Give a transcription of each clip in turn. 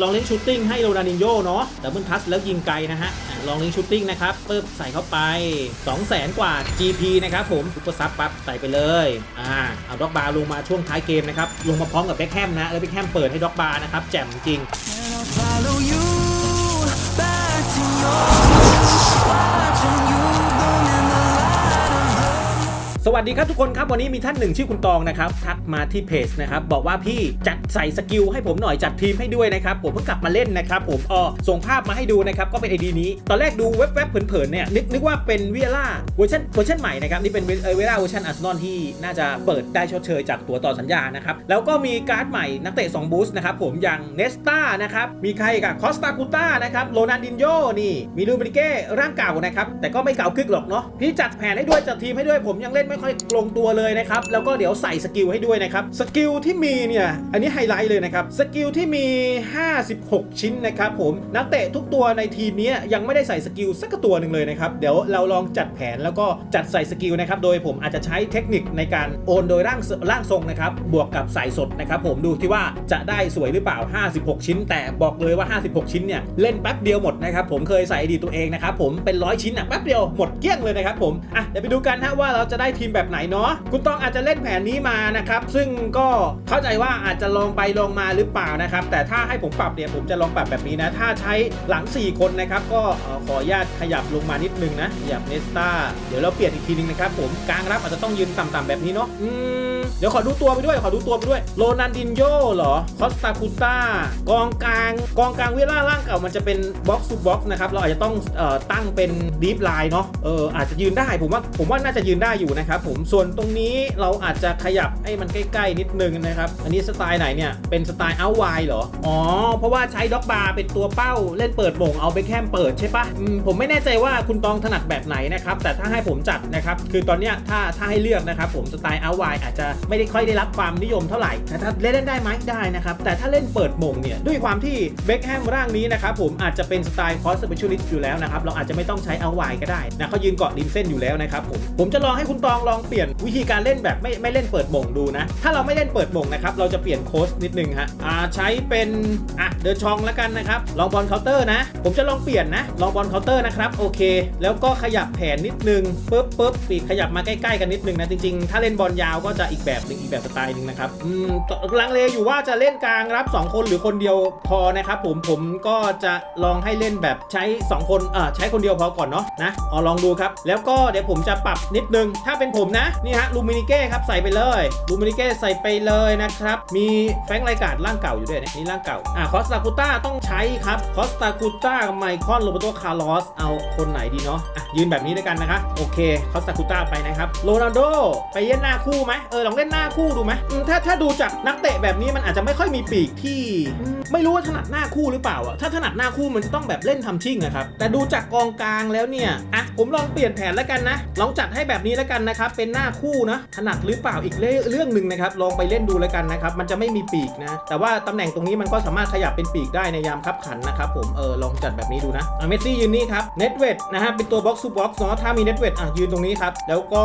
ลองเล่นชูตติ้งให้โรนัลดินโญ่เนาะดับเบิลทัชแล้วยิงไกลนะฮะลองเล่นชูตติ้งนะครับปึ๊บใส่เข้าไป 2 0 0แสนกว่า GP นะครับผมซุปเปอร์ซับปั๊บใส่ไปเลยอ่าเอาด็อกบาร์ลงมาช่วงท้ายเกมนะครับลงมาพร้อมกับแบ็คแฮมนะแล้วแบ็คแฮมเปิดให้ด็อกบาร์นะครับแจ่มจริง follow you back to your สวัสดีครับทุกคนครับวันนี้มีท่านหนึ่งชื่อคุณตองนะครับทักมาที่เพจนะครับบอกว่าพี่จัดใส่สกิลให้ผมหน่อยจัดทีมให้ด้วยนะครับผมเพิ่งกลับมาเล่นนะครับผมอ๋อส่งภาพมาให้ดูนะครับก็เป็นไอดีนี้ ตอนแรกดูเว็บๆเผินๆเนี่ยนึกนึกว่าเป็นเวียร่าเวอร์ชันเวอร์ชันใหม่นะครับนี่เป็นเวียร่าเวอร์ชันอาร์เซนอลที่น่าจะเปิดได้ชดเชยจากตัวต่อสัญญานะครับแล้วก็มีการ์ดใหม่นักเตะ2บูสต์นะครับผมอย่างเนสตานะครับมีใครกับคอสตาคูต้านะครับโรนันดินโยนี่มีลูบินิเก้ร่างเก่านะครับแต่ก็ไม่เก่ากึกหรอกเนาะพี่จัดแผนให้ด้วยจัดทีมให้ด้วยผมยังเล่นไม่ค่อยลงตัวเลยนะครับแล้วก็เดี๋ยวใส่สกิลให้ด้วยนะครับสกิลที่มีเนี่ยอันนี้ไฮไลท์เลยนะครับสกิลที่มี 56 ชิ้นนะครับผมนักเตะทุกตัวในทีมนี้ยังไม่ได้ใส่สกิลสักตัวหนึ่งเลยนะครับเดี๋ยวเราลองจัดแผนแล้วก็จัดใส่สกิลนะครับโดยผมอาจจะใช้เทคนิคในการโอนโดยร่างร่างทรงนะครับบวกกับใส่สดนะครับผมดูที่ว่าจะได้สวยหรือเปล่า 56 ชิ้น แต่บอกเลยว่า 56 ชิ้นเนี่ยเล่นแป๊บเดียวหมดนะครับผมเคยใส่ดีตัวเองนะครับผมเป็นร้อยชิ้นอะแป๊บเดียวหมดเกลี้ยงเลยนะครับผมอะเดี๋ยวไปดูกันฮะว่าเราจะได้ทีมแบบไหนเนาะคุณต้องอาจจะเล่นแผนนี้มานะครับซึ่งก็เข้าใจว่าอาจจะลองไปลองมาหรือเปล่านะครับแต่ถ้าให้ผมปรับเนี่ยผมจะลองปรับแบบนี้นะถ้าใช้หลัง 4 คนนะครับก็ขออนุญาตขยับลงมานิดนึงนะขยับเนสตาเดี๋ยวเราเปลี่ยนอีกทีนึงนะครับผมกลางรับอาจจะต้องยืนต่ำๆแบบนี้เนาะอืม เดี๋ยวขอดูตัวไปด้วยขอดูตัวไปด้วยโรนันดินโยเหรอคอสตาคูต้ากองกลางกองกลางเวลาร่างเก่ามันจะเป็นบ็อกซ์ b บ็อกซ์นะครับเราอาจจะต้องออตั้งเป็นดีฟไลน์เนาะเอออาจจะยืนได้ผมว่าผมว่าน่าจะยืนได้อยู่นะครับผมส่วนตรงนี้เราอาจจะขยับให้มันใกล้ ๆ นิดนึงนะครับอันนี้สไตล์ไหนเนี่ยเป็นสไตล์เอาไวเหรออ๋อเพราะว่าใช้ด็อกบาร์เป็นตัวเป้าเล่นเปิดโมงเอาไปแคมเปิดใช่ปะผมไม่แน่ใจว่าคุณตองถนัดแบบไหนนะครับแต่ถ้าให้ผมจัดนะครับคือตอนเนี้ยถ้าถ้าให้เลือกนะครับผมสไตล์เอาไวอาจจะไม่ได้ค่อยได้รับความนิยมเท่าไหร่แต่ถ้าเล่นได้ไหมได้นะครับ แต่ถ้าเล่นเปิดมงเนี่ย ด้วยความที่เบคแฮมร่างนี้นะครับผมอาจจะเป็นสไตล์คอสเปเชียลิสต์อยู่แล้วนะครับ เราอาจจะไม่ต้องใช้เอาไวก็ได้นะเขายืนเกาะริมเส้นอยู่แล้วนะครับผมผมจะลองให้คุณตองลองเปลี่ยนวิธีการเล่นแบบไม่ไม่เล่นเปิดมงดูนะถ้าเราไม่เล่นเปิดมงนะครับเราจะเปลี่ยนโค้ชนิดนึงฮะอ่าใช้เป็นอะเดินชองแล้วกันนะครับลองบอลเคาน์เตอร์นะ ผมจะลองเปลี่ยนนะลองบอลเคาน์เตอร์นะครับโอเค แล้วก็ขยับแผนนิดนึงปึ๊บปึ๊บปีกขยับมาใกล้ๆกันนิดนึงนะจริงๆ ถ้าเล่นบอลยาวก็จะอีกแบบหนึ่งอีกแบบสไตล์หนึ่งนะครับอืมลังเลอยู่ว่าจะเล่นกลางรับ 2 คนหรือคนเดียวพอนะครับผมผมก็จะลองให้เล่นแบบใช้ 2 คนเอ่าใช้คนเดียวพอก่อนเนาะนะเอลองดูครับ แล้วก็เดี๋ยวผมจะปรับนิดนึง ถ้าเป็นผมนะ นี่ฮะลูมินิเก้ครับใส่ไปเลยลูมินิเก้ใส่ไปเลยนะครับ มีแฟงไรการ์ดร่างเก่าอยู่ด้วยเนี่ยนี่ร่างเก่าอ่าคอสตาคูต้าต้องใช้ครับคอสตาคูต้าไมคอนโรเบโตคาร์ลอสเอาคนไหนดีเนาะอะยืนแบบนี้ด้วยกันนะคะโอเคคอสตาคูต้าไปนะครับโรนัลโดไปเล่นหน้าคู่ไหมเออลองเล่นหน้าคู่ดูไหมอืมถ้าถ้าดูจากนักเตะแบบนี้มันอาจจะไม่ค่อยมีปีกที่อืมไม่รู้ว่าถนัดหน้าคู่หรือเปล่าอะถ้าถนัดหน้าคู่มันจะต้องแบบเล่นทำชิ่งอะครับแต่ดูจากกองกลางแล้วเนี่ยอะผมลองเปลี่ยนแผนแล้วกันนะลองจัดให้แบบนี้แล้วกันนะครับเป็นหน้าคู่นะถนัดหรือเปล่าอีกเรื่องเรื่องหนึ่งนะครับลองไปเล่นดูแล้วกันนะครับมันจะไม่มีปีกนะ แต่ว่าตำแหน่งตรงนี้มันก็สามารถขยับเป็นปีกได้ในยามคับขันนะครับผมเออลองจัดแบบนี้ดูนะอะเมสซี่ยืนนี่ครับเน็ตเวทนะฮะเป็นตัวบ็อกซ์ b บ็อกซ์เนาะถ้ามีเน็ตเวทอะยืนตรงนี้ครับแล้วก็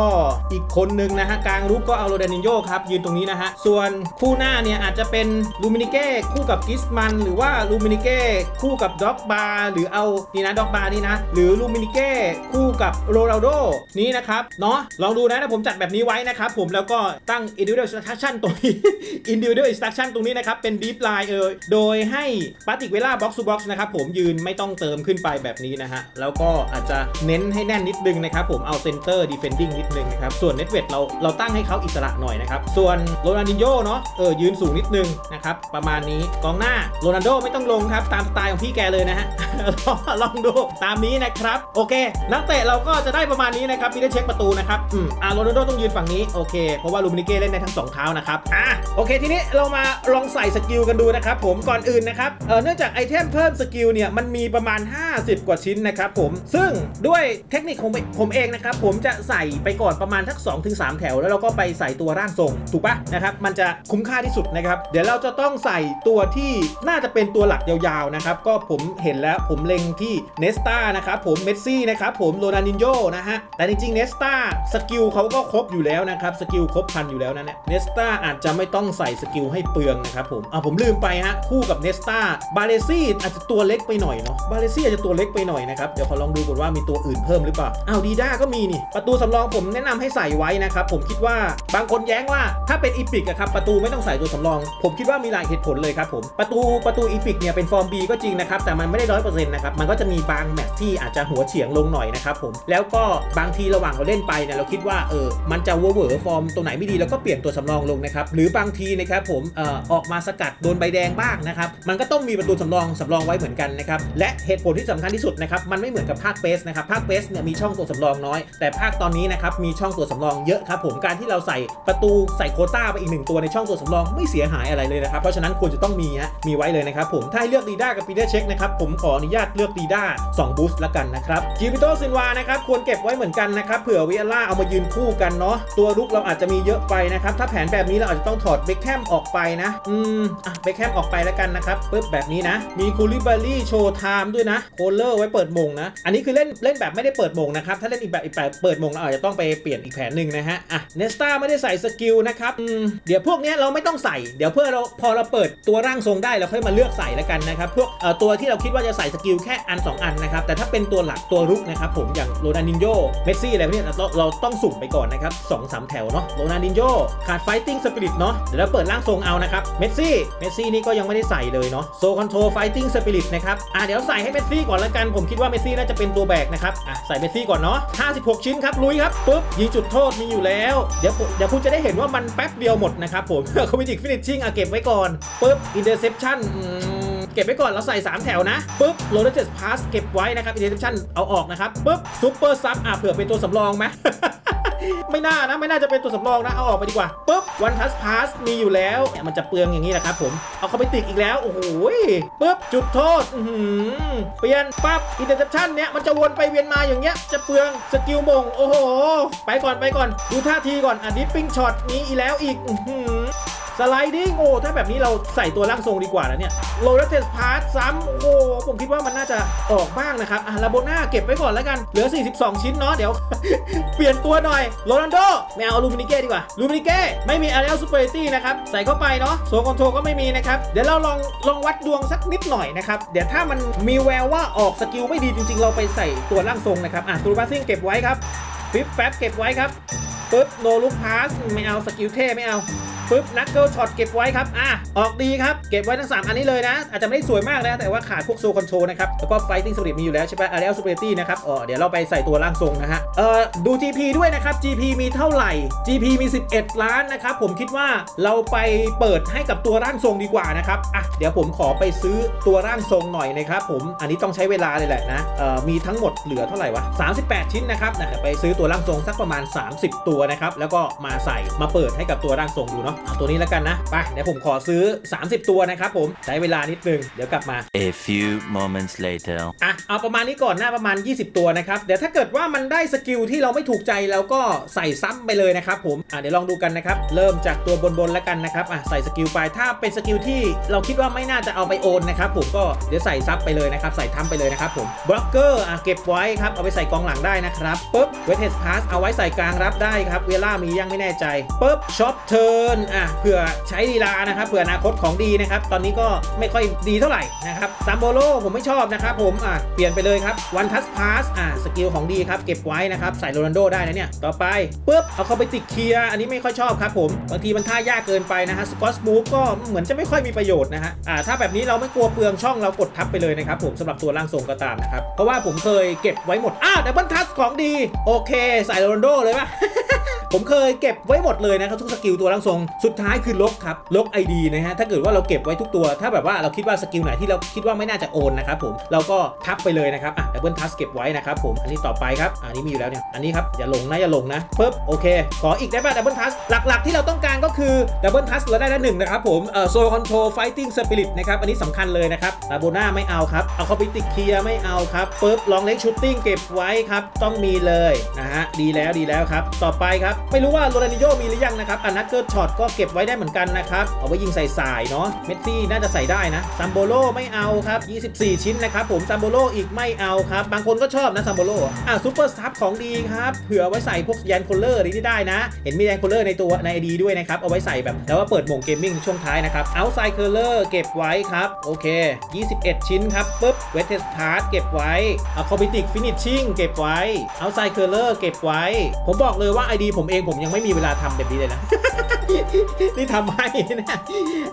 อีกคนหนึ่งนะฮะกลางรูปก็เอาโรเดนิโยครับ ยืนตรงนี้นะฮะ ส่วนคู่หน้าเนี่ยอาจจะเป็นลูมินิเก้คู่กับกิสมัน หรือว่าลูมินิเก้คู่กับด็อกบาร์หรือเอานี่นะด็อกบาร์นี่นะ หรือลูมินิเก้คู่กับโรนัลโดนี่นะครับ เนาะลองดูนะนะผมจัดแบบนี้ไว้นะครับผมแล้วก็ตั้ง individual instruction ตรงนี้ individual instruction ตรงนี้นะครับเป็น deep line เออโดยให้ปาติกเวล่า box to box นะครับผมยืนไม่ต้องเติมขึ้นไปแบบนี้นะฮะแล้วก็อาจจะเน้นให้แน่นนิดนึงนะครับผมเอา center defending นิดนึงนะครับส่วน net weight เราเราตั้งให้เขาอิสระหน่อยนะครับ ส่วนโรนัลดินโญ่เนาะเออยืนสูงนิดนึงนะครับ ประมาณนี้กองหน้าโรนัลโดไม่ต้องลงครับ ตามสไตล์ของพี่แกเลยนะฮะลองลองดูตามนี้นะครับ โอเค นักเตะเราก็จะได้ประมาณนี้นะครับมีได้เช็คประตูนะครับอืมอ่าโรนัลโดต้องยืนฝั่งนี้โอเคเพราะว่าลูมินิเก้เล่นได้ทั้งสองเท้านะครับอะโอเค ทีนี้เรามาลองใส่สกิลกันดูนะครับผมก่อนอื่นนะครับเออเนื่องจากไอเทมเพิ่มสกิลเนี่ยมันมีประมาณ 50 กว่าชิ้นนะครับผมซึ่งด้วยเทคนิคของผมเองนะครับผมจะใส่ไปก่อนประมาณทัก2-3แถว แล้วเราก็ไปใส่ตัววร่างทรงถูกปะนะครับมันจะคุ้มค่าที่สุดนะครับเดี๋ยวเราจะต้องใส่ตัวที่น่าจะเป็นตัวหลักยาวๆนะครับก็ผมเห็นแล้วผมเล็งที่เนสตานะครับผมเมสซี่นะครับผมโรนัลดินโญนะฮะแต่จริงๆเนสตาสกิลเขาก็ครบอยู่แล้วนะครับสกิลครบพันอยู่แล้วนะเนี่ยเนสตาอาจจะไม่ต้องใส่สกิลให้เปลืองนะครับผมอ่าผมลืมไปฮะคู่กับเนสตาบาเลซี่อาจจะตัวเล็กไปหน่อยเนาะบาเลซี่อาจจะตัวเล็กไปหน่อยนะครับเดี๋ยวขอลองดูก่อนว่ามีตัวอื่นเพิ่มหรือเปล่าอ้าวดีด้าก็มีนี่ประตูสำรองผมแนะนำให้ใส่ไว้นะครับผมคิดว่าบางคนนแย้งว่าถ้าเป็นอีพิกอะครับประตูไม่ต้องใส่ตัวสำรอง ผมคิดว่ามีหลายเหตุผลเลยครับผมประตูประตูอีพิกเนี่ยเป็นฟอร์ม B ก็จริงนะครับแต่มันไม่ได้ร้อยเปอร์เซ็นต์นะครับมันก็จะมีบางแมตช์ที่อาจจะหัวเฉียงลงหน่อยนะครับผมแล้วก็บางทีระหว่างเราเล่นไปเนี่ยเราคิดว่าเออมันจะเวอร์เวอร์ฟอร์มตัวไหนไม่ดีเราก็เปลี่ยนตัวสำรองลงนะครับหรือบางทีนะครับผมเอ่อออกมาสกัดโดนใบแดงบ้างนะครับมันก็ต้องมีประตูสำรองสำรองไว้เหมือนกันนะครับและเหตุผลที่สำคัญที่สุดนะครับมันไม่เหมือนกับภาคเบสนะครับภาคเบสเนี่ยมีช่องตัวสำรองน้อย แต่ภาคตอนนี้นะครับมีช่องตัวสำรองเยอะครับผมการที่เราใส่ประตูใส่โคต้าไปอีกหนึ่งตัวในช่องตัวสำรองไม่เสียหายอะไรเลยนะครับ เพราะฉะนั้นควรจะต้องมีฮะมีไว้เลยนะครับผมถ้าเลือกดีด้ากับปีเตอร์เช็คนะครับผมขออนุญาตเลือกดีด้า2บูสต์ละกันนะครับจิปิโตซินวานะครับควรเก็บไว้เหมือนกันนะครับเผื่อวิเอล่าเอามายืนคู่กันเนาะตัวลุกเราอาจจะมีเยอะไปนะครับถ้าแผนแบบนี้เราอาจจะต้องถอดเบคแฮมออกไปนะอืมอะเบคแฮมออกไปแล้วกันนะครับปึ๊บแบบนี้นะมีคูลิบารี่โชว์ไทม์ด้วยนะโคลเลอร์ไว้เปิดมงนะอันนี้คือเล่นเล่นแบบไม่ได้เปิดมงนะครับถ้าเล่นอีกแบบอีกแบบเปิดมงเราอาจจะต้องไปเปลี่ยนอีกแผนหนึ่งนะฮะอะเนสตาไม่ได้ใส่สกิลนะครับเดี๋ยวพวกนี้เราไม่ต้องใส่เดี๋ยวเพื่อเราพอเราเปิดตัวร่างทรงได้เราค่อยมาเลือกใส่แล้วกันนะครับพวกเอ่อตัวที่เราคิดว่าจะใส่สกิลแค่อัน 2 อันนะครับแต่ถ้าเป็นตัวหลักตัวรุกนะครับผมอย่างโรนัลดินโญเมสซี่อะไรพวกนี้เราเราต้องสุ่มไปก่อนนะครับสองสามแถวเนาะโรนัลดินโญขาดไฟติ้งสปิริตเนาะเดี๋ยวเราเปิดร่างทรงเอานะครับเมสซี่เมสซี่นี่ก็ยังไม่ได้ใส่เลยเนาะโซคอนโทรไฟติ้งสปิริตนะครับอะเดี๋ยวใส่ให้เมสซี่ก่อนละกันผมคิดว่าเมสซี่น่าจะเป็นตัวแบกนะครับอะใส่เมสซี่ก่อนเนาะ56 ชิ้นครับลุยครับปุ๊บยิงจุดโทษมีอยู่แล้วเดี๋ยวเดี๋ยวคุณจะได้เห็นว่ามันแป๊บเดียวหมดนะครับผมคอมมิจิกฟินิชชิ่งอะเก็บไว้ก่อนปุ๊บอินเตอร์เซปชั่นเก็บไว้ก่อนเราใส่ 3 แถวนะปุ๊บโรลเลอร์เจสพาสเก็บไว้นะครับอินเตอร์เซปชั่นเอาออกนะครับปุ๊บซูเปอร์ซับอะเผื่อเป็นตัวสำรองไหม ไม่น่านะไม่น่าจะเป็นตัวสำรองนะเอาออกไปดีกว่าปุ๊บวันทัสพาสมีอยู่แล้วเนี่ยมันจะเปลืองอย่างนี้แหละครับผมเอาเข้าไปติดอีกแล้วโอ้โหปุ๊บจุดโทษเปลี่ยนปั๊บอินเตอร์เซปชั่นเนี่ยมันจะวนไปเวียนมาอย่างเงี้ยจะเปลืองสกิลมงโอ้โหไปก่อนไปก่อน ดูท่าทีก่อนอันนี้ปิ้งช็อตนี้อีกแล้วอีก สไลดิ้งโอ้ถ้าแบบนี้เราใส่ตัวร่างทรงดีกว่านะเนี่ยโรลเลอร์เทสพาร์ซ้ำโอ้ผมคิดว่ามันน่าจะออกบ้างนะครับอะลาโบน่าเก็บไว้ก่อนแล้วกัน เหลือ 42 ชิ้นเนาะเดี๋ยว เปลี่ยนตัวหน่อยโรนัลโดไม่เอาลูมินิเก้ดีกว่าลูมินิเก้ไม่มีอารี l ซูเปอร์ตี้นะครับ ใส่เข้าไปเนาะโซคอนโทรก็ไม่มีนะครับ เดี๋ยวเราลองลองวัดดวงสักนิดหน่อยนะครับ เดี๋ยวถ้ามันมีแววว่าออกสกิลไม่ดีจริงๆ เราไปใส่ตัวร่างทรงนะครับอะตูบาซิ่งเก็บไว้ครับฟิปแฟบเก็บไว้ครับปึ๊บโนลูกพาสไม่เอาสกิลเท่ไม่เอา ปึ๊บนักเกิลช็อตเก็บไว้ครับอะออกดีครับ เก็บไว้ทั้ง 3 อันนี้เลยนะ อาจจะไม่ได้สวยมากนะ แต่ว่าขาดพวกโซคอนโทรนะครับ แล้วก็ไฟติ้งสปิริตมีอยู่แล้วใช่ไหมอารี l ซูเปร์ตี้นะครับอ๋อเดี๋ยวเราไปใส่ตัวร่างทรงนะฮะเอ่อดู GP ด้วยนะครับ GP มีเท่าไหร่ GP มี 11 ล้านนะครับผมคิดว่าเราไปเปิดให้กับตัวร่างทรงดีกว่านะครับอะเดี๋ยวผมขอไปซื้อตัวร่างทรงหน่อยนะครับผมอันนี้ต้องใช้เวลาเลยแหละนะเอ่อมีทั้งหมดเหลือเท่าไหร่วะ38 ชิ้นนะครับนะไปซื้อตัวร่างทรงสักประมาณ 30 ตัวนะครับแล้วก็มาใส่มาเปิดให้กับตัวร่างทรงดูเนาะเอาตัวนี้แล้วกันนะ ไปเดี๋ยวผมขอซื้อ 30 ตัวนะครับผมใช้เวลานิดนึงเดี๋ยวกลับมา A few moments later. อะเอาประมาณนี้ก่อนหน้าประมาณ 20 ตัวนะครับเดี๋ยวถ้าเกิดว่ามันได้สกิลที่เราไม่ถูกใจเราก็ใส่ซ้ำไปเลยนะครับผมอะเดี๋ยวลองดูกันนะครับเริ่มจากตัวบนๆแล้วกันนะครับอะใส่สกิลไปถ้าเป็นสกิลที่เราคิดว่าไม่น่าจะเอาไปโอนนะครับผมก็เดี๋ยวใส่ซับไปเลยนะครับใส่ทั้มไปเลยนะครับผมบล็อกเกอร์อะเก็บไว้ครับเอาไปใส่กองหลังได้นะครับปุ๊บเวทเทสพาสเอาไว้ใส่กลางรับได้ครับเวลามียังไม่แน่ใจปุ๊บช็อปเทิร์นอะเผื่อใช้ลีลานะครับเผื่ออนาคตของดีนะครับ ตอนนี้ก็ไม่ค่อยดีเท่าไหร่นะครับซัมโบโลผมไม่ชอบนะครับผมอะเปลี่ยนไปเลยครับวันทัสพาสอะสกิลของดีครับเก็บไว้นะครับใส่โรนัลโดได้นะเนี่ยต่อไปปุ๊บเอาเข้าไปติดเคลียร์อันนี้ไม่ค่อยชอบครับผมบางทีมันท่ายากเกินไปนะฮะสกอตมูฟก็เหมือนจะไม่ค่อยมีประโยชน์นะฮะอ่าถ้าแบบนี้เราไม่กลัวเปลืองช่องเรากดทับไปเลยนะครับผมสำหรับตัวร่างทรงก็ตามนะครับเพราะว่าผมเคยเก็บไว้หมดอ้าวดับเบิลทัสของดีโอเค ใส่โรนัลโดเลยปะผมเคยเก็บไว้หมดเลยนะครับทุกสกิลตัวร่างทรง สุดท้ายคือลบครับลบ ID นะฮะถ้าเกิดว่าเราเก็บไว้ทุกตัว ถ้าแบบว่าเราคิดว่าสกิลไหนที่เราคิดว่าไม่น่าจะโอนนะครับผมเราก็ทับไปเลยนะครับอะดับเบิลทัสเก็บไว้นะครับผมอันนี้ต่อไปครับอันนี้มีอยู่แล้วเนี่ยอันนี้ครับอย่าหลงนะอย่าหลงนะปึ๊บโอเค ขออีกได้ป่ะดับเบิลทัสหลักๆ ที่เราต้องการก็คือดับเบิลทัสเราได้แล้วหนึ่งนะครับผมเอ่อโซคอนโทรลไฟติ้งสปิริตนะครับอันนี้สำคัญเลยนะครับลาโบน่าไม่เอาครับเอาเข้าไปติเคียไม่เอาครับปึ๊บลองเล็กชูตติ้งเก็บไว้ครับต้องมีเลยนะฮะดีแล้วดีแล้วครับต่อไปครับไม่รู้ว่าโรนัลดิโญมีหรือยังนะครับอันนักเกิลช็อตก็เก็บไว้ได้เหมือนกันนะครับเอาไว้ยิงใส่สายเนาะเมสซี่น่าจะใส่ได้นะซัมโบโลไม่เอาครับ 24 ชิ้นนะครับผมซัมโบโลอีกไม่เอาครับ บางคนก็ชอบนะซัมโบโลอะซูเปอร์ซับของดีครับเผื่อไว้ใส่พวกยันโคลเลอร์นี่ได้นะ เห็นมียันโคลเลอร์ในตัวในไอดีด้วยนะครับเอาไว้ใส่แบบแล้วว่าเปิดโหมงเกมมิ่งช่วงท้ายนะครับเอาไซเคอร์เลอร์เก็บไว้ครับโอเค 21 ชิ้นครับปุ๊บเวทเทสพาร์เก็บไว้เอาคอมพิติกฟินิชชิ่งเก็บไว้เอาไซเคอร์เลอร์เก็บไว้ ผมบอกเลยว่าไอดีผมเองผมยังไม่มีเวลาทำแบบนี้เลยนะ นี่ทำให้นะ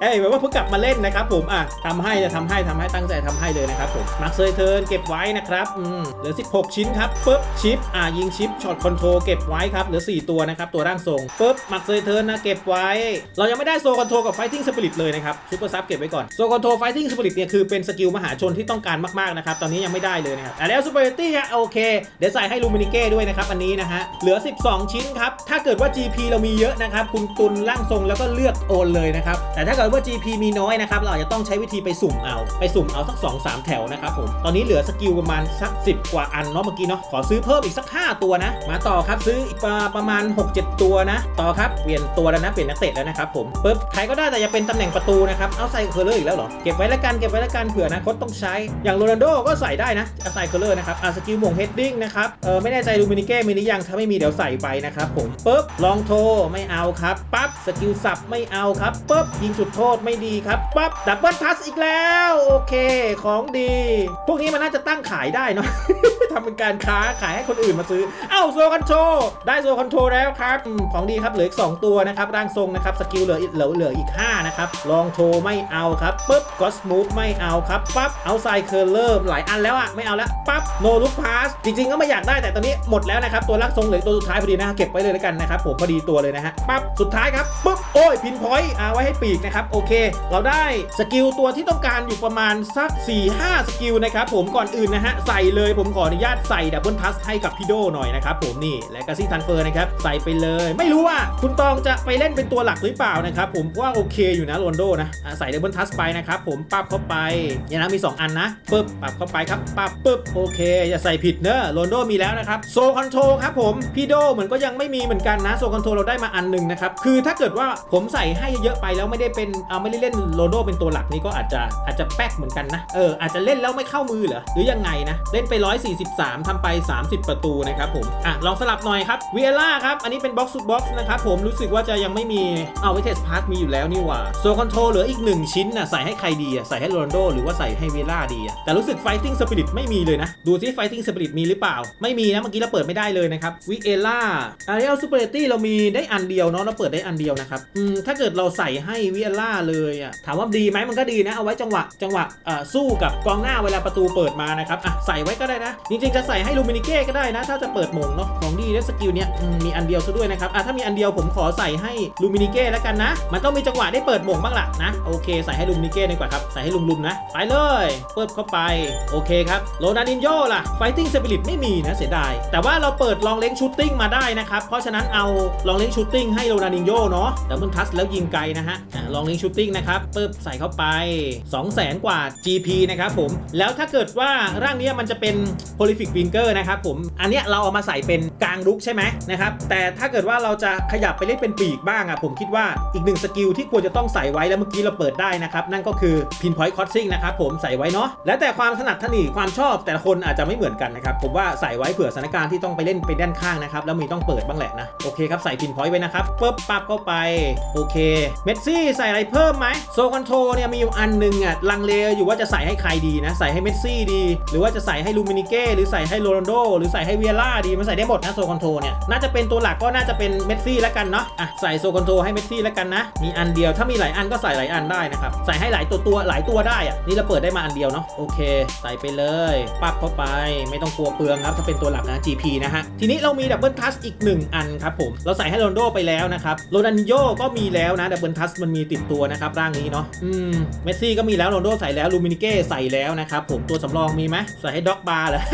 เอ้ยแบบว่าเพิ่งกลับมาเล่นนะครับ ผมอะทำให้จะทำให้ทำให้ตั้งใจทำให้เลยนะครับผมมาร์คเซยเทิร์นเก็บไว้นะครับอืมเหลือ 16 ชิ้นครับปุ๊บชิปอะยิงชิปช็อตคอนโทรเก็บไว้ครับเหลือ 4 ตัวนะครับตัวร่างทรงปุ๊บมาร์คเซยเทิร์นนะเก็บไว้ เรายังไม่ได้โซคอนโทรกับไฟติ้งสปิริตเลยนะครับซูเปอร์ซับเก็บไว้ก่อนโซคอนโทรไฟติ้งสปิริตเนี่ยคือเป็นสกิลมหาชนที่ต้องการมากๆนะครับตอนนี้ยังไม่ได้เลยนะครับอะแล้วซูเปอร์ตี้โอเคเดี๋ยวใส่ให้ลูมินิเก้ด้วยนะครับอันนี้นะฮะเหลือ 12 ชิ้นครับถ้าเกิดว่า GP เรามีเยอะนะครับคุณตุนร่างทรงแล้วก็เลือกโอนเลยนะครับ แต่ถ้าเกิดว่า GP มีน้อยนะครับ เราอาจจะต้องใช้วิธีไปสุ่มเอา ไปสุ่มเอาสัก 2 3 แถวนะครับผม ตอนนี้เหลือสกิลประมาณสัก 10 กว่าอันเนาะเมื่อกี้เนาะ ขอซื้อเพิ่มอีกสัก 5 ตัวนะ มาต่อครับซื้ออีกประมาณ 6-7 ตัวนะ ต่อครับ เปลี่ยนตัวแล้วนะ เปลี่ยนนักเตะแล้วนะครับผมปึ๊บ ใครก็ได้แต่อย่าเป็นตำแหน่งประตูนะครับ เอาใส่เคอร์เลอร์อีกแล้วเหรอ เก็บไว้แล้วกัน เก็บไว้แล้วกัน เผื่อนะคตต้องใช้ อย่างโรนัลโดก็ใส่ได้นะเอาใส่เคอร์เลอร์นะครับอะสกิลหม่งเฮดดิ้งนะครับ เออไม่แน่ใจลูมินิเก้มีหรือยัง ถ้าไม่มีเดี๋ยวใส่ไปนะครับผมปึ๊บลองโทไม่เอาครับปั๊บสกิลสับไม่เอาครับปุ๊บยิงจุดโทษไม่ดีครับปั๊บดับเบิลพัสอีกแล้ว โอเค ของดี พวกนี้มันน่าจะตั้งขายได้เนาะ ทำเป็นการค้าขายให้คนอื่นมาซื้อ เอ้าโซคอนโทรได้โซคอนโทรแล้วครับ ของดีครับเหลืออีก 2 ตัวนะครับ ร่างทรงนะครับสกิลเหลือเหลือเหลืออีก 5 นะครับ ลองโทรไม่เอาครับปุ๊บก็สมูทไม่เอาครับปั๊บเอาไซเคอร์เลอร์หลายอันแล้วอะไม่เอาแล้วปั๊บโนลุกพาสจริงๆก็ไม่อยากได้แต่ตอนนี้หมดแล้วนะครับตัวร่างทรงเหลือตัวสุดท้ายพอดีนะเก็บไว้เลยแล้วกันนะครับผมพอดีตัวเลยนะฮะปั๊บสุดท้ายครับปุ๊บโอ้ยพินพอยต์เอาไว้ให้ปีกนะครับโอเค เราได้สกิลตัวที่ต้องการอยู่ประมาณสัก4-5 สกิลนะครับผมก่อนอื่นนะฮะใส่เลยผมขออนุญาตใส่ดับเบิลพัสให้กับพี่โดหน่อยนะครับผมนี่และกาซี่ทันเฟอร์นะครับใส่ไปเลย ไม่รู้ว่าคุณตองจะไปเล่นเป็นตัวหลักหรือเปล่านะครับผมว่าโอเคอยู่นะโรนโดนะอะใส่ดับเบิลทัสไปนะครับผมปั๊บเข้าไปเนี่ยนะมี 2 อันนะปึ๊บปั๊บเข้าไปครับปั๊บปึ๊บโอเคอย่าใส่ผิดเนอะโรนโดมีแล้วนะครับโซคอนโทรครับผมพี่โดเหมือนก็ยังไม่มีเหมือนกันนะโซคอนโทรเราได้มาอันหนึ่งนะครับคือถ้าเกิดว่าผมใส่ให้เยอะไปแล้วไม่ได้เป็นเอาไม่ได้เล่นโรนโดเป็นตัวหลักนี่ก็อาจจะอาจจะแป๊กเหมือนกันนะเอออาจจะเล่นแล้วไม่เข้ามือเหรอหรือยังไงนะเล่นไป13ทำไป 30 ประตูนะครับผมอะลองสลับหน่อยครับเวล่าครับ อันนี้เป็นบ็อกซ์สุดบ็อกซ์นะครับผมรู้สึกว่าจะยังไม่มีเอาวิเทสพาร์ทมีอยู่แล้วนี่หว่าโซคอนโทรเหลืออีกหนึ่งชิ้นนะใส่ให้ใครดีอะใส่ให้โรนโดหรือว่าใส่ให้เวล่าดีอะแต่รู้สึก Fighting Spirit ไม่มีเลยนะ ดูซิ Fighting Spirit มีหรือเปล่า ไม่มีนะเมื่อกี้เราเปิดไม่ได้เลยนะครับวิเอล่าอารียลซูเปอร์ตี้เรามีได้อันเดียวเนาะเราเปิดได้อันเดียวนะครับอืมถ้าเกิดเราใส่ให้วิเอล่าเลยอะถามว่าดีไหมมันก็ดีนะเอาไว้จังหวะจังหวะเอ่อสู้กับกองหน้าเวลาประตูเปิดมานะครับอะใส่ไว้ก็ได้นะจริงๆจะใส่ให้ลูมินิเก้ก็ได้นะ ถ้าจะเปิดหมงเนาะของดีและสกิลเนี้ยมีอันเดียวซะด้วยนะครับอะถ้ามีอันเดียวผมขอใส่ให้ลูมินิเก้แล้วกันนะ มันต้องมีจังหวะได้เปิดหมงบ้างล่ะนะโอเค ใส่ให้ลูมินิเก้ดีกว่าครับใส่ให้ลุมๆนะ ไปเลยเปิดเข้าไปโอเคครับโรนัลดินโญ่ล่ะ Fighting Spirit ไม่มีนะเสียดายแต่ว่าเราเปิดลองเล้งชูตติ้งมาได้นะครับเพราะฉะนั้นเอาลองเล้งชูตติ้งให้โรนัลดินโญ่เนาะแต่มันทัสแล้วยิงไกลนะฮะลองเล้งชูตติ้งนะครับเปึ๊บใส่เข้าไป2 0 0 0 0 0กว่า GP นะครับผมแล้วถ้าเกิดว่าร่างนี้มันจะเป็น Prolific Winger นะครับผม อันเนี้ยเราเอามาใส่เป็นกลางลุกใช่ไหมนะครับ แต่ถ้าเกิดว่าเราจะขยับไปเล่นเป็นปีกบ้างอะผมคิดว่าอีกหนึ่งสกิลที่ควรจะต้องใส่ไว้แล้วเมื่อกี้เราเปิดได้นะครับ นั่นก็คือ Pinpoint Crossing นะครับผมใส่ไว้เนาะแล้วแต่ความถนัดถนีความชอบแต่ละคนอาจจะไม่เหมือนกันนะครับผมว่าใส่ไว้เผื่อสถานการณ์ที่ต้องไปเล่นเป็นด้านข้างนะครับแล้วมีต้องเปิดบ้างแหละนะโอเคครับใส่ Pinpoint ไว้นะครับปึ๊บปั๊บเข้าไปโอเคเมสซี่ใส่อะไรเพิ่มไหมโซคอนโทรเนี่ยมีอยู่อันหนึงอะลังเลอยู่ว่าจะใส่ให้ใครดีนะใส่ให้เมสซี่ดี หรือว่าจะใส่ให้ลูมินิเก้หรือใส่ให้โรนัลโดหรือใส่ให้เวียร่าดีมันใส่ได้หมดนะโซคอนโทเนี่ยน่าจะเป็นตัวหลักก็น่าจะเป็นเมสซี่แล้วกันเนาะอะใส่โซคอนโทให้เมสซี่แล้วกันนะมีอันเดียวถ้ามีหลายอันก็ใส่หลายอันได้นะครับใส่ให้หลายตัวตัวหลายตัวได้อะนี่เราเปิดได้มาอันเดียวเนาะโอเค ใส่ไปเลยปั๊บเข้าไป ไม่ต้องกลัวเปลืองครับถ้าเป็นตัวหลักนะ GP นะฮะทีนี้เรามีดับเบิลทัชอีกหนึ่งอันครับผมเราใส่ให้โรนโดไปแล้วนะครับโรนัลโยก็มีแล้วนะดับเบิลทัชมันมีติดตัวนะครับร่างนี้เนาะอืมเมสซี่ก็มีแล้วโรนโดใส่แล้วลูมินิเก้ใส่แล้วนะครับผมตัวสำรองมีไหมใส่ให้ด็อกบาร์เหรอ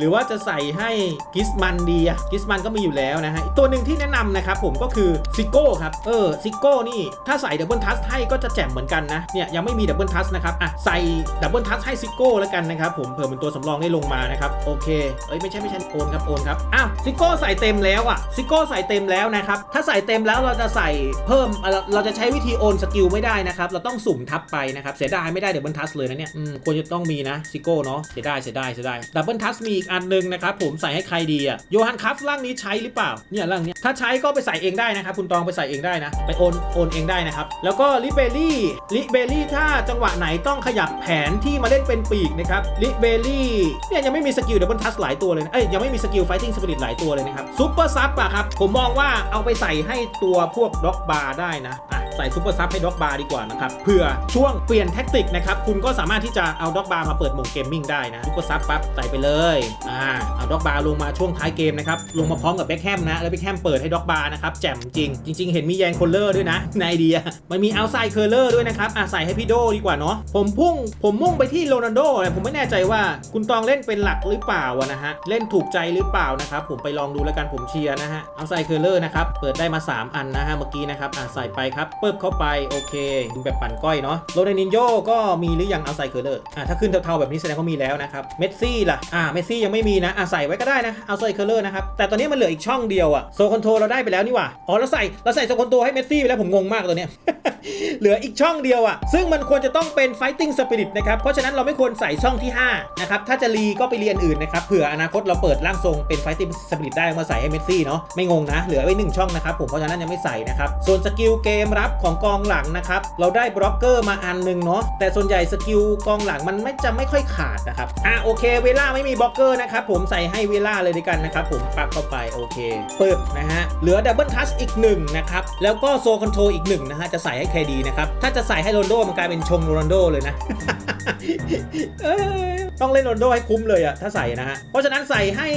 หรือว่าจะใส่ให้กิสมันดีอะกิสมันก็มีอยู่แล้วนะฮะตัวหนึ่งที่แนะนำนะครับผมก็คือซิโก้ครับเออซิโก้นี่ถ้าใส่ดับเบิลทัชให้ก็จะแจ่มเหมือนกันนะเนี่ยยังไม่มีดับเบิลทัชนะครับอะใส่ดับเบิลทัชให้ซิโก้แล้วกันนะครับผมเผื่อเป็นตัวสำรองได้ลงมานะครับโอเคเอ้ยไม่ใช่ไม่ใช่โอนครับโอนครับอ้าวซิโก้ใส่เต็มแล้วอะซิโก้ใส่เต็มแล้วนะครับถ้าใส่เต็มแล้วเราจะใส่เพิ่มเอ่อเราจะใช้วิธีโอนสกิลไม่ได้นะครับเราต้องสุ่มทับไปนะครับเสียดายไม่ได้ดับเบิลทัชเลยนะเนี่ยควรจะต้องมีนะซิโก้เนาะเสียดายเสียดายเสียดายดับเบิลทัชมีอีกอันหนึงนะครับผมใส่ให้ใครดีอะโยฮันคัฟร่างนี้ใช้หรือเปล่าเนี่ยร่างนี้ถ้าใช้ก็ไปใส่เองได้นะครับคุณตองไปใส่เองได้นะ ไปโอนโอนเองได้นะครับ แล้วก็ลิเบลี่ลิเบลี่ถ้าจังหวะไหนต้องขยับแผนที่มาเล่นเป็นปีกนะครับลิเบลี่เนี่ยยังไม่มีสกิลเดบเบิลทัชหลายตัวเลยนะเอ้ยยังไม่มีสกิลไฟติ้งสปิริตหลายตัวเลยนะครับซูเปอร์ซับอะครับผมมองว่าเอาไปใส่ให้ตัวพวกด็อกบาร์ได้นะอะ ส่ซูเปอร์ซับให้ด็อกบาร์ดีกว่านะครับเผื่อช่วงเปลี่ยนแท็กติกนะครับคุณก็สามารถที่จะเอาด็อกบาร์มาเปิดโหมดเกมมิ่งได้นะซูเปอร์ซับปั๊บใส่ไปเลยอ่าเอาด็อกบาร์ลงมาช่วงท้ายเกมนะครับลงมาพร้อมกับแบ็คแฮมนะแล้วแบ็คแฮมเปิดให้ด็อกบาร์นะครับแจ่มจริง จริง ๆ เห็นมีแยงโคลเลอร์ด้วยนะในไอเดียมันมีเอาไซเคอร์เลอร์ด้วยนะครับอะใส่ให้พี่โดดีกว่าเนาะผมพุ่งผมมุ่งไปที่โรนัลโดเนี่ยผมไม่แน่ใจว่าคุณตองเล่นเป็นหลักหรือเปล่าอะนะฮะเล่นถูกใจหรือเปล่านะครับผมไปลองดูแล้วกันผมเชียร์นะฮะเอาไซเคอร์เลอร์นะครับเปิดได้มา 3 อันนะฮะเมื่อกี้นะครับอะใส่ไปครับเปบเข้าไป โอเค ดูแบบปั่นก้อยเนาะโรนัลดินโยก็มีหรือยังเอาไซเคอร์เลอร์อ่าถ้าขึ้นเทาๆแบบนี้แสดงว่ามีแล้วนะครับเมสซี่ล่ะอ่าเมสซี่ยังไม่มีนะอ่าใส่ไว้ก็ได้นะเอาไซเคอร์เลอร์นะครับแต่ตอนนี้มันเหลืออีกช่องเดียวอะโซคอนโทรเราได้ไปแล้วนี่หว่าอ๋อเราใส่เราใส่โซคอนโทรให้เมสซี่ไปแล้วผมงงมากตัวเนี้ย เหลืออีกช่องเดียวอะ ซึ่งมันควรจะต้องเป็น Fighting Spirit นะครับ เพราะฉะนั้นเราไม่ควรใส่ช่องที่ 5 นะครับ ถ้าจะรีก็ไปเรียนอื่นนะครับ เผื่ออนาคตเราเปิดร่างทรงเป็น Fighting Spirit ได้มาใส่ให้เมสซี่เนาะ ไม่งงนะ เหลือไว้1ช่องนะครับผม เพราะฉะนั้นยังไม่ใส่นะครับ ส่วนสกิลเกมรับของกองหลังนะครับ เราได้บล็อกเกอร์มาอันหนึ่งเนาะ แต่ส่วนใหญ่สกิลกองหลังมันไม่จะไม่ค่อยขาดนะครับ อะโอเค เวล่าไม่มีบล็อกเกอร์นะครับ ผมใส่ให้เวล่าเลยดีกันนะครับ ผมปักเข้าไปโอเคปึ๊บนะฮะ เหลือดับเบิลทัชอีกหนึ่งนะครับ แล้วก็โซคอนโทรอีกหนึ่งนะฮะ จะใส่ให้ใครดีนะครับ ถ้าจะใส่ให้โรนโดมันกลายเป็นชงโรนโดเลยนะต้องเล่นโรนโดให้คุ้มเลยอะถ้าใส่นะฮะ เพราะฉะนั้นใส่ให้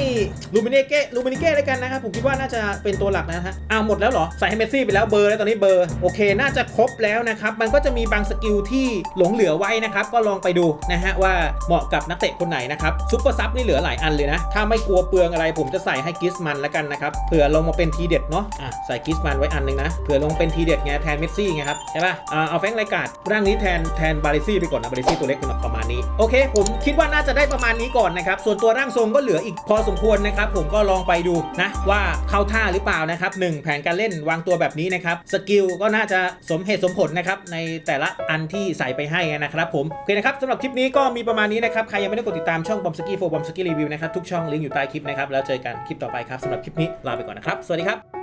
ลูมิเนเก้ลูมินิเก้แล้วกันนะครับ ผมคิดว่าน่าจะเป็นตัวหลักนะฮะอ้าวหมดแล้วเหรอ ใส่ให้เมสซี่ไปแล้วเบอร์แล้วตอนนี้เบอร์ โอเค น่าจะครบแล้วนะครับ มันก็จะมีบางสกิลที่หลงเหลือไว้นะครับ ก็ลองไปดูนะฮะว่าเหมาะกับนักเตะคนไหนนะครับซุปเปอร์ซับนี่เหลือหลายอันเลยนะ ถ้าไม่กลัวเปลืองอะไร ผมจะใส่ให้กิสมันแล้วกันนะครับเผื่อลงมาเป็นทีเด็ดเนาะอะใส่กิสมันไว้อันหนึงนะเผื่อลงเป็นทีเด็ดไงแทนเมสซี่ไงครับใช่ป่ะเอาแฟงไรกาดร่างนี้แทนแทนบาริซี่ไปก่อนนะบาริซี่ตัวเล็กเป็นประมาณนี้โอเค ผมคิดว่าน่าจะได้ประมาณนี้ก่อนนะครับส่วนตัวร่างทรงก็เหลืออีกพอสมควรนะครับผมก็ลองไปดูนะว่าเข้าท่าหรือเปล่านะครับหนึ่งแผนการเล่นวางตัวแบบนี้นะครับสกิลก็น่าจะสมเหตุสมผลนะครับในแต่ละอันที่ใส่ไปให้นะครับผมโอเคนะครับสำหรับคลิปนี้ก็มีประมาณนี้นะครับใครยังไม่ได้กดติดตามช่องบอมสกี้โฟบอมสกี้รีวิวนะครับทุกช่องลิงก์อยู่ใต้คลิปนะครับแล้วเจอกันคลิปต่อไปครับสำหรับคลิปนี้ลาไปก่อนนะครับสวัสดีครับ